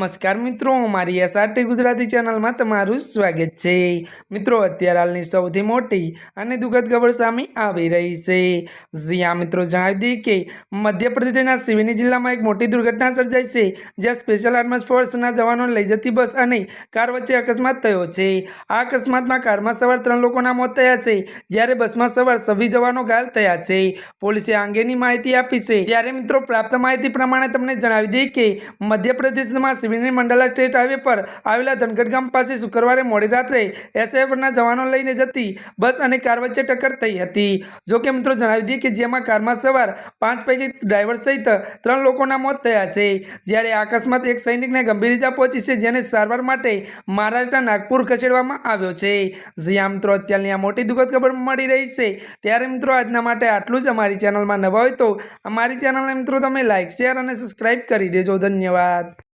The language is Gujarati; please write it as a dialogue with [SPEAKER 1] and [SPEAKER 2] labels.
[SPEAKER 1] નમસ્કાર મિત્રો, મારી એસઆરટી ગુજરાતી ચેનલમાં તમારું સ્વાગત છે. મિત્રો, અત્યારે હાલની સૌથી મોટી અને દુઃખદ ખબર સામે આવી રહી છે. જ્યાં મિત્રો, જણાવી દઈએ કે મધ્યપ્રદેશના સિવની જિલ્લામાં એક મોટી દુર્ઘટના સર્જાઈ છે, જ્યાં સ્પેશિયલ આર્મસ ફોર્સના જવાનો લઈ જતી બસ અને કાર વચ્ચે અકસ્માત થયો છે. આ અકસ્માતમાં કારમાં સવાર ત્રણ લોકોના મોત થયા છે, જ્યારે બસમાં સવાર છવ્વીસ જવાનો ઘાયલ થયા છે. પોલીસે આ અંગેની માહિતી આપી છે. ત્યારે મિત્રો, પ્રાપ્ત માહિતી પ્રમાણે તમને જણાવી દઈએ કે મધ્યપ્રદેશમાં સિવિલની મંડલા સ્ટેટ હાઈવે પર આવેલા ધનગઢ ગામ પાસે શુક્રવારે મોડી રાત્રે એસએફના જવાનો લઈને જતી બસ અને કાર વચ્ચે ટક્કર થઈ હતી. જો કે મિત્રો જણાવી દઈએ કે જેમાં કારમાં સવાર પાંચ પૈકી ડ્રાઈવર સહિત ત્રણ લોકોના મોત થયા છે. જ્યારે અકસ્માત એક સૈનિકને ગંભીર ઇજા પહોંચી છે જેને સારવાર માટે મહારાષ્ટ્રના નાગપુર ખસેડવામાં આવ્યો છે. જ્યાં મિત્રો, અત્યારની આ મોટી દુઃખદ ખબર મળી રહી છે. ત્યારે મિત્રો આજના માટે આટલું જ. અમારી ચેનલમાં નવા હોય તો અમારી ચેનલને મિત્રો તમે લાઇક શેર અને સબસ્ક્રાઈબ કરી દેજો. ધન્યવાદ.